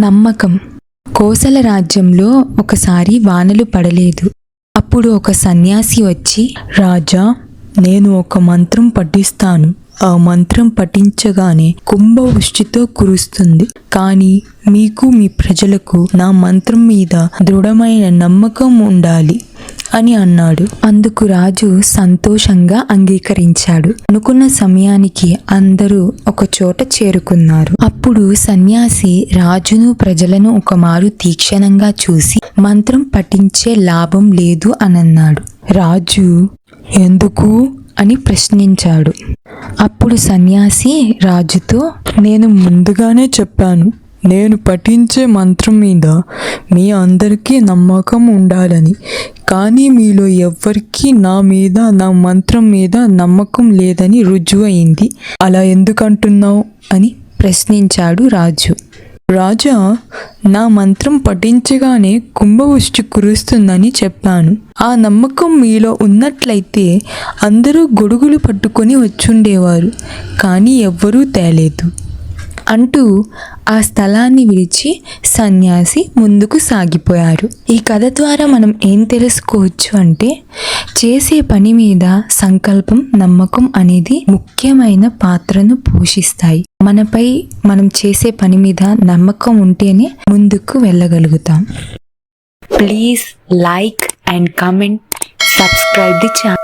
నమ్మకం. కోసల రాజ్యంలో ఒకసారి వానలు పడలేదు. అప్పుడు ఒక సన్యాసి వచ్చి రాజా నేను ఒక మంత్రం పఠిస్తాను. ఆ మంత్రం పఠించగానే కుంభవృష్టితో కురుస్తుంది. కానీ మీకు మీ ప్రజలకు నా మంత్రం మీద దృఢమైన నమ్మకం ఉండాలి. అని అన్నాడు. అందుకు రాజు సంతోషంగా అంగీకరించాడు. అనుకున్న సమయానికి అందరూ ఒక చోట చేరుకున్నారు. అప్పుడు సన్యాసి రాజును ప్రజలను ఒకమారు తీక్షణంగా చూసి మంత్రం పఠించే లాభం లేదు అనన్నాడు. రాజు ఎందుకు? అని ప్రశ్నించాడు. అప్పుడు సన్యాసి రాజుతో నేను ముందుగానే చెప్పాను. నేను పఠించే మంత్రం మీద మీ అందరికీ నమ్మకం ఉండాలని. కానీ మీలో ఎవ్వరికీ నా మీద నా మంత్రం మీద నమ్మకం లేదని రుజువు అయింది అలా ఎందుకంటున్నావు? అని ప్రశ్నించాడు రాజు. రాజా నా మంత్రం పఠించగానే కుంభవృష్టి కురుస్తుందని చెప్పాను. ఆ నమ్మకం మీలో ఉన్నట్లయితే అందరూ గొడుగులు పట్టుకొని వచ్చుండేవారు. కానీ ఎవ్వరూ తేలేదు. అంటూ ఆ స్థలాన్ని విడిచి సన్యాసి ముందుకు సాగిపోయారు. ఈ కథ ద్వారా మనం ఏం తెలుసుకోవచ్చు అంటే చేసే పని మీద సంకల్పం నమ్మకం అనేది ముఖ్యమైన పాత్రను పోషిస్తాయి. మనపై మనం చేసే పని మీద నమ్మకం ఉంటేనే ముందుకు వెళ్ళగలుగుతాం. Please like and comment. Subscribe the channel.